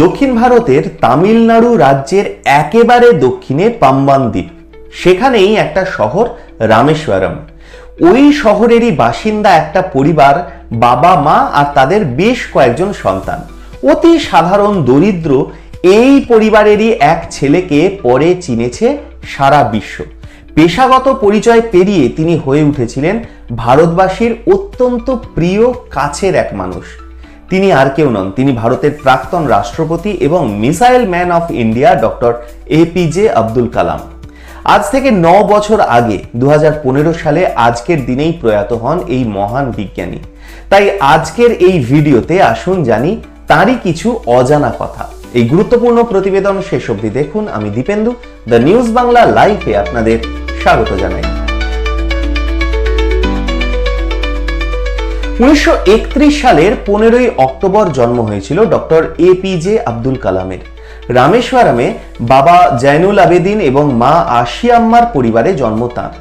দক্ষিণ ভারতের তামিলনাড়ু রাজ্যের একেবারে দক্ষিণে পাম্বান দ্বীপ। সেখানেই একটা শহর, রামেশ্বরম। ওই শহরেরই বাসিন্দা একটা পরিবার, বাবা, মা আর তাদের বেশ কয়েকজন সন্তান। অতি সাধারণ দরিদ্র এই পরিবারেরই এক ছেলেকে পরে চিনেছে সারা বিশ্ব। পেশাগত পরিচয় পেরিয়ে তিনি হয়ে উঠেছিলেন ভারতবাসীর অত্যন্ত প্রিয়, কাছের এক মানুষ। তিনি আর কেউ নন, তিনি ভারতের প্রাক্তন রাষ্ট্রপতি এবং missile man of India doctor APJ Abdul Kalam. আজ থেকে ন বছর আগে দু হাজার পনেরো সালে আজকের দিনেই প্রয়াত হন এই মহান বিজ্ঞানী। তাই আজকের এই ভিডিওতে আসুন জানি তারই কিছু অজানা কথা। এই গুরুত্বপূর্ণ প্রতিবেদন শেষ অবধি দেখুন। আমি দীপেন্দু, দ্য নিউজ বাংলা লাইভে আপনাদের স্বাগত জানাই। উনিশশো একত্রিশ সালের পনেরোই অক্টোবর জন্ম হয়েছিল ডক্টর এপিজে আব্দুল কালামের। রামেশ্বরমে বাবা জয়নুল আবেদিন এবং মা আশিয়াম্মার পরিবারে জন্ম তাঁর।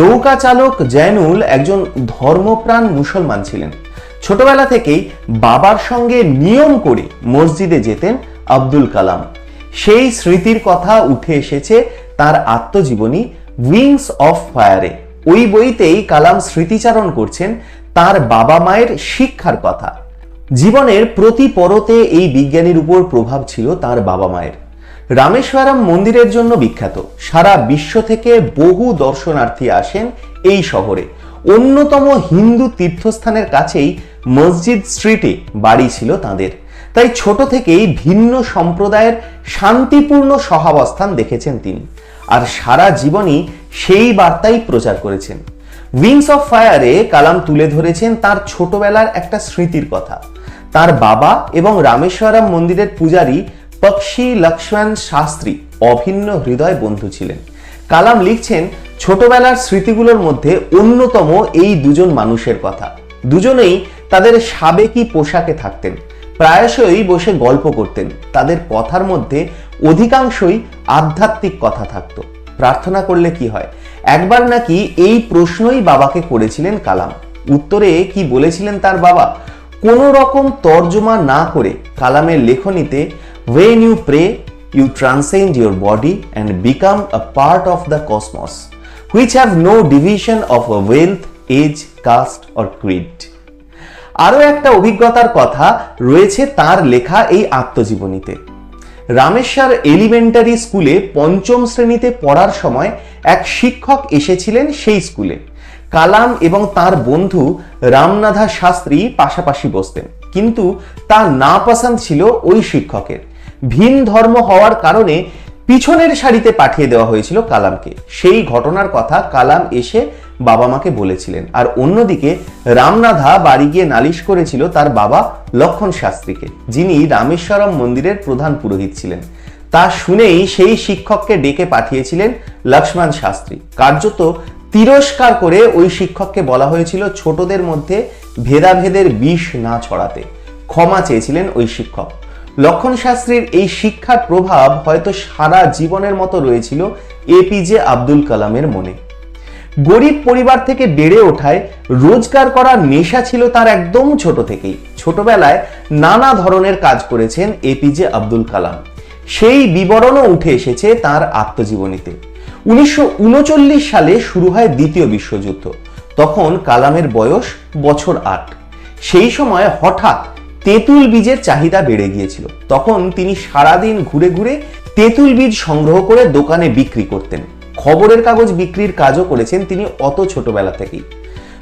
নৌকা চালক জয়নুল একজন ধর্মপ্রাণ মুসলমান ছিলেন। ছোটবেলা থেকেই বাবার সঙ্গে নিয়ম করে মসজিদে যেতেন আব্দুল কালাম। সেই স্মৃতির কথা উঠে এসেছে তার আত্মজীবনী উইংস অফ ফায়ারে। ওই বইতেই কালাম স্মৃতিচারণ করছেন তার বাবা মায়ের শিক্ষার কথা। জীবনের প্রতি পরতে এই বিজ্ঞানীর উপর প্রভাব ছিল তার বাবা মায়ের। রামেশ্বরম মন্দিরের জন্য বিখ্যাত। সারা বিশ্ব থেকে বহু দর্শনার্থী আসেন এই শহরে। অন্যতম হিন্দু তীর্থস্থানের কাছেই মসজিদ স্ট্রিটে বাড়ি ছিল তাদের। তাই ছোট থেকেই ভিন্ন সম্প্রদায়ের শান্তিপূর্ণ সহাবস্থান দেখেছেন তিনি। আর সারা জীবনই সেই বার্তাই প্রচার করেছেন। উইংস অফ ফায়ারে কালাম তুলে ধরেছেন তার ছোটবেলার একটা স্মৃতির কথা। তার বাবা এবং রামেশ্বরম মন্দিরের পূজারী পক্ষী লক্ষ্মণ শাস্ত্রী অভিন্ন হৃদয় বন্ধু ছিলেন। কালাম লিখছেন, ছোটবেলার স্মৃতিগুলোর মধ্যে অন্যতম এই দুজন মানুষের কথা। দুজনেই তাদের সাবেকি পোশাকে থাকতেন। প্রায়শই বসে গল্প করতেন। তাদের কথার মধ্যে অধিকাংশই আধ্যাত্মিক কথা থাকতো। প্রার্থনা করলে কি হয়? একবার নাকি এই প্রশ্নই বাবাকে করেছিলেন কালাম। উত্তরে কি বলেছিলেন তার বাবা? কোনো রকম তর্জমা না করে কালামের লেখনীতে when you pray you transcend your body and become a part of the cosmos which have no division of a wealth age caste or creed আরও একটা অভিজ্ঞতার কথা রয়েছে তার লেখা এই আত্মজীবনীতে। রামেশ্বর এলিমেন্টারি স্কুলে পঞ্চম শ্রেণীতে পড়ার সময় এক শিক্ষক এসেছিলেন সেই স্কুলে। কালাম এবং তার বন্ধু রামনাধা শাস্ত্রী পাশাপাশি বসতেন। কিন্তু তার না পছন্দ ছিল ওই শিক্ষকের। ভিন ধর্ম হওয়ার কারণে পিছনের সারিতে পাঠিয়ে দেওয়া হয়েছিল কালামকে। সেই ঘটনার কথা কালাম এসে বাবা মাকে বলেছিলেন। আর অন্যদিকে রামনাথা বাড়ি গিয়ে নালিশ করেছিল তার বাবা লক্ষণ শাস্ত্রীকে, যিনি রামেশ্বরম মন্দিরের প্রধান পুরোহিত ছিলেন। তা শুনেই সেই শিক্ষককে ডেকে পাঠিয়েছিলেন লক্ষ্মণ শাস্ত্রী। কার্যত তিরস্কার করে ওই শিক্ষককে বলা হয়েছিল ছোটদের মধ্যে ভেদাভেদের বিষ না ছড়াতে। ক্ষমা চেয়েছিলেন ওই শিক্ষক। লক্ষণ শাস্ত্রীর এই শিক্ষার প্রভাব হয়তো সারা জীবনের মতো রয়েছিল এপিজে আব্দুল কালামের মনে। গরিব পরিবার থেকে বেড়ে ওঠায় রোজগার করার নেশা ছিল তার একদম ছোট থেকেই। ছোটবেলায় নানা ধরনের কাজ করেছেন এপিজে আব্দুল কালাম। সেই বিবরণও উঠে এসেছে তার আত্মজীবনীতে। উনিশশো উনচল্লিশ সালে শুরু হয় দ্বিতীয় বিশ্বযুদ্ধ। তখন কালামের বয়স বছর আট। সেই সময় হঠাৎ তেঁতুল বীজের চাহিদা বেড়ে গিয়েছিল। তখন তিনি সারাদিন ঘুরে ঘুরে তেঁতুল বীজ সংগ্রহ করে দোকানে বিক্রি করতেন। খবরের কাগজ বিক্রির কাজও করেছেন তিনি অত ছোটবেলা থেকেই।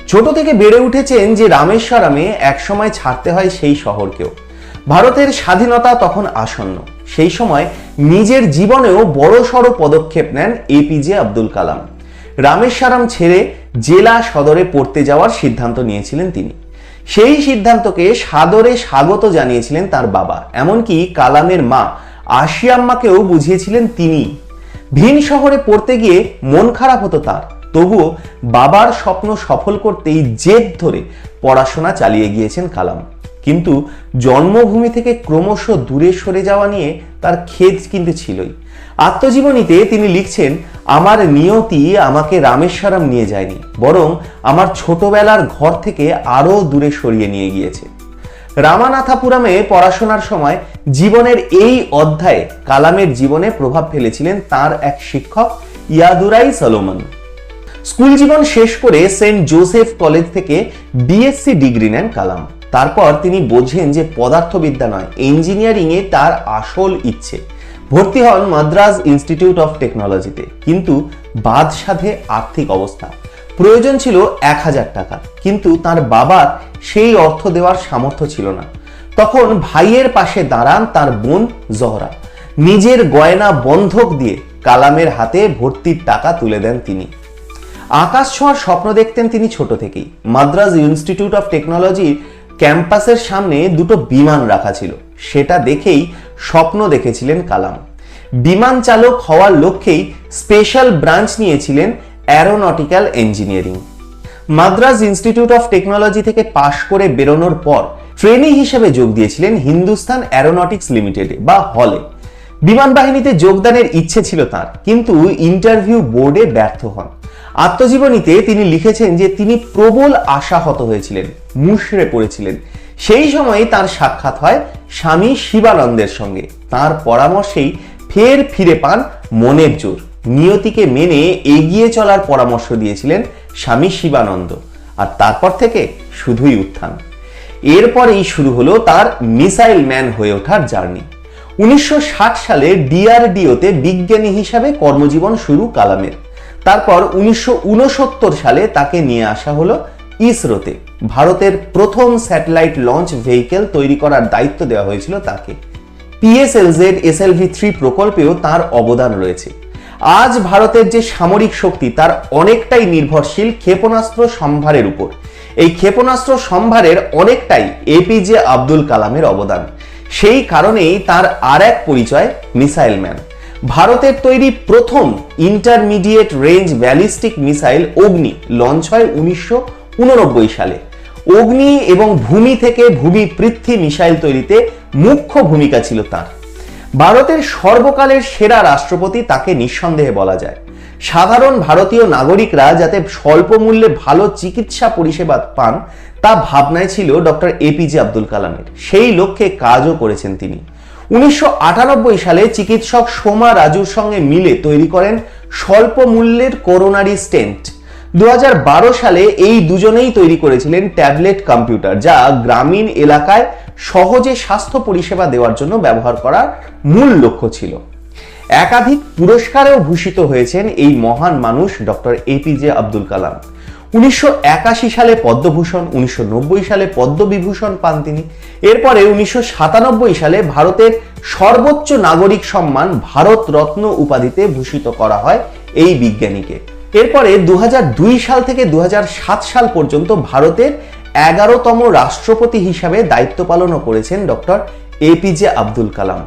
ছোট থেকে বেড়ে উঠেছেন যে রামেশ্বরমে একসময় ছাড়তে হয় সেই শহরকেও। ভারতের স্বাধীনতা তখন আসন্ন। সেই সময় নিজের জীবনেও বড় সড়ো পদক্ষেপ নেন এপিজে আব্দুল কালাম। রামেশ্বরম ছেড়ে জেলা সদরে পড়তে যাওয়ার সিদ্ধান্ত নিয়েছিলেন তিনি। সেই সিদ্ধান্তকে সাদরে স্বাগত জানিয়েছিলেন তার বাবা। এমনকি কালামের মা আশিয়াম্মাকেও বুঝিয়েছিলেন তিনি ভিন শহরে পড়তে গিয়ে মন খারাপ হতো তার। তবুও বাবার স্বপ্ন সফল করতেই জেদ ধরে পড়াশোনা চালিয়ে গিয়েছেন কালাম। কিন্তু জন্মভূমি থেকে ক্রমশ দূরে সরে যাওয়া নিয়ে তার খেদ কিন্তু ছিলই। আত্মজীবনীতে তিনি লিখছেন, আমার নিয়তি আমাকে রামেশ্বরম নিয়ে যায়নি, বরং আমার ছোটবেলার ঘর থেকে আরও দূরে সরিয়ে নিয়ে গিয়েছে। রামানাথাপুরামে পড়াশোনার সময় জীবনের এই অধ্যায়ে কালামের জীবনে প্রভাব ফেলেছিলেন তার এক শিক্ষক, ইয়াদুরাই সলোমন। স্কুল জীবন শেষ করে সেন্ট জোসেফ কলেজ থেকে বিএসসি ডিগ্রি নেন কালাম। তারপর তিনি বোঝেন যে পদার্থবিদ্যা নয় ইঞ্জিনিয়ারিং এ তার আসল ইচ্ছে। ভর্তি হন মাদ্রাজ ইনস্টিটিউট অফ টেকনোলজিতে। কিন্তু বাদ সাধে আর্থিক অবস্থা। প্রয়োজন ছিল এক হাজার টাকা। কিন্তু তার বাবার সেই অর্থ দেওয়ার সামর্থ্য ছিল না। তখন ভাইয়ের পাশে দাঁড়ান তার বোন জহরা। নিজের গয়না বন্ধক দিয়ে কালামের হাতে ভর্তির টাকা তুলে দেন তিনি। আকাশ ছোঁয়ার স্বপ্ন দেখতেন তিনি ছোট থেকেই। মাদ্রাজ ইনস্টিটিউট অফ টেকনোলজির ক্যাম্পাসের সামনে দুটো বিমান রাখা ছিল। সেটা দেখেই স্বপ্ন দেখেছিলেন কালাম। বিমান চালক হওয়ার লক্ষ্যেই স্পেশাল ব্রাঞ্চ নিয়েছিলেন aeronautical engineering Madras institute of technology থেকে পাশ করে বেরোনোর পর ট্রেনি হিসেবে যোগ দিয়েছিলেন হিন্দুস্তান অ্যারোনটিক্স লিমিটেডে বা হলে। বিমান বাহিনীতে যোগদানের ইচ্ছে ছিল তার, কিন্তু ইন্টারভিউ বোর্ডে ব্যর্থ হন। আত্মজীবনীতে তিনি লিখেছেন যে তিনি প্রবল আশাহত হয়েছিলেন মুশড়ে পড়েছিলেন। সেই সময় তার সাক্ষাৎ হয় স্বামী শিবানন্দের সঙ্গে। তার পরামর্শেই ফের ফিরে পান মনের জোর নিয়তিকে মেনে এগিয়ে চলার পরামর্শ দিয়েছিলেন স্বামী শিবানন্দ। আর তারপর থেকে শুধুই উত্থান। এরপরেই শুরু হলো তার মিসাইল ম্যান হয়ে ওঠার জার্নি। উনিশশো সালে ডিআরডিওতে বিজ্ঞানী হিসাবে কর্মজীবন শুরু কালামের। তারপর উনিশশো উনসত্তর সালে তাকে নিয়ে আসা হলো ইসরোতে। ভারতের প্রথম স্যাটেলাইট লঞ্চ ভেহিকেল তৈরি করার দায়িত্ব দেওয়া হয়েছিল তাকে। পিএসএলজেড এসএলভি থ্রি প্রকল্পেও তার অবদান রয়েছে। আজ ভারতের যে সামরিক শক্তি, তার অনেকটাই নির্ভরশীল ক্ষেপণাস্ত্র সম্ভারের উপর। এই ক্ষেপণাস্ত্র সম্ভারের অনেকটাই এপিজে আব্দুল কালামের অবদান। সেই কারণেই তার আর এক পরিচয়, মিসাইল ম্যান। ভারতের তৈরি প্রথম intermediate range ballistic missile Agni launch হয় উনিশশো উননব্বই সালে। অগ্নি এবং ভূমি থেকে ভূমি পৃথ্বী মিসাইল তৈরিতে মুখ্য ভূমিকা ছিল তার। ভারতের সর্বকালের সেরা রাষ্ট্রপতি তাকে নিঃসন্দেহে বলা যায়। সাধারণ ভারতীয় নাগরিকরা যাতে স্বল্প মূল্যে ভালো চিকিৎসা পরিষেবা পান, তা ভাবনায় ছিল ডক্টর এপিজে আব্দুল কালামের। সেই লক্ষ্যে কাজও করেছেন তিনি। উনিশশো আটানব্বই সালে চিকিৎসক সোমা রাজুর সঙ্গে মিলে তৈরি করেন স্বল্প মূল্যের করোনারি স্টেন্ট। দু হাজার বারো সালে এই দুজনেই তৈরি করেছিলেন ট্যাবলেট কম্পিউটার, যা গ্রামীণ এলাকায় সহজে স্বাস্থ্য পরিষেবা দেওয়ার জন্য ব্যবহার করার মূল লক্ষ্য ছিল। একাধিক পুরস্কারেও ভূষিত হয়েছেন এই মহান মানুষ ডক্টর এপিজে আব্দুল কালাম। উনিশশো একাশি সালে পদ্মভূষণ, উনিশশো নব্বই সালে পদ্মবিভূষণ পান তিনি। এরপরে উনিশশো সাতানব্বই সালে ভারতের সর্বোচ্চ নাগরিক সম্মান ভারত রত্ন উপাধিতে ভূষিত করা হয় এই বিজ্ঞানীকে। এরপরে দু হাজার দুই সাল থেকে দু হাজার সাত সাল পর্যন্ত ভারতের এগারোতম রাষ্ট্রপতি হিসাবে দায়িত্ব পালনও করেছেন ডক্টর এপিজে আব্দুল কালাম।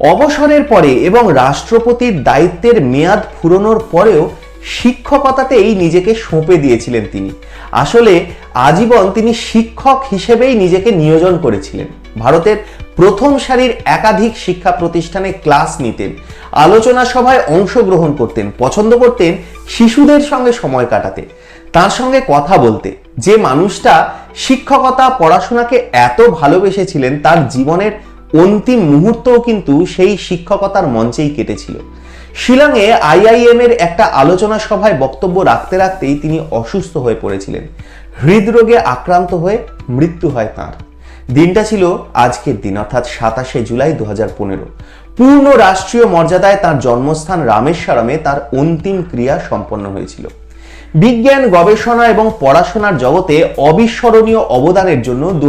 অবসরের পরে এবং রাষ্ট্রপতির দায়িত্বের মেয়াদ ফুরনোর পরেও শিক্ষকতাতেই নিজেকে সঁপে দিয়েছিলেন তিনি। আসলে আজীবন তিনি শিক্ষক হিসেবেই নিজেকে নিয়োজন করেছিলেন। ভারতের প্রথম সারির একাধিক শিক্ষা প্রতিষ্ঠানে ক্লাস নিতেন। আলোচনা সভায় অংশগ্রহণ করতেন, পছন্দ করতেন শিশুদের সঙ্গে সময় কাটাতে। তার সঙ্গে কথা বলতে। যে মানুষটা শিক্ষকতা, পড়াশোনাকে এত ভালোবেসেছিলেন, তার জীবনের অন্তিম মুহূর্তও কিন্তু সেই শিক্ষকতার মঞ্চেই কেটেছিল। শিলংয়ে আইআইএম এর একটা আলোচনা সভায় বক্তব্য রাখতে রাখতেই তিনি অসুস্থ হয়ে পড়েছিলেন। হৃদরোগে আক্রান্ত হয়ে মৃত্যু হয় তার। দিনটা ছিল আজকের দিন, অর্থাৎ সাতাশে জুলাই দু হাজার পনেরো। পূর্ণ রাষ্ট্রীয় মর্যাদায় তার জন্মস্থান রামেশ্বরমে তার অন্তিম ক্রিয়া সম্পন্ন হয়েছিল। বিজ্ঞান, গবেষণা এবং পড়াশোনার জগতে অবিস্মরণীয় অবদানের জন্য দু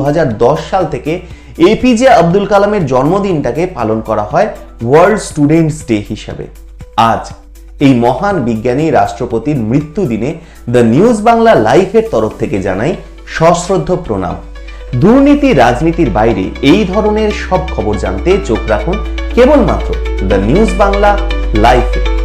সাল থেকে এপিজে আব্দুল কালামের জন্মদিনটাকে পালন করা হয় ওয়ার্ল্ড স্টুডেন্টস ডে হিসাবে। আজ এই মহান বিজ্ঞানী রাষ্ট্রপতির মৃত্যু দিনে দ্য নিউজ বাংলা লাইফের তরফ থেকে জানাই সশ্রদ্ধ প্রণাম। দুর্নীতি, রাজনীতির বাইরে এই ধরনের সব খবর জানতে চোখ রাখুন কেবলমাত্র দ্য নিউজ বাংলা লাইফে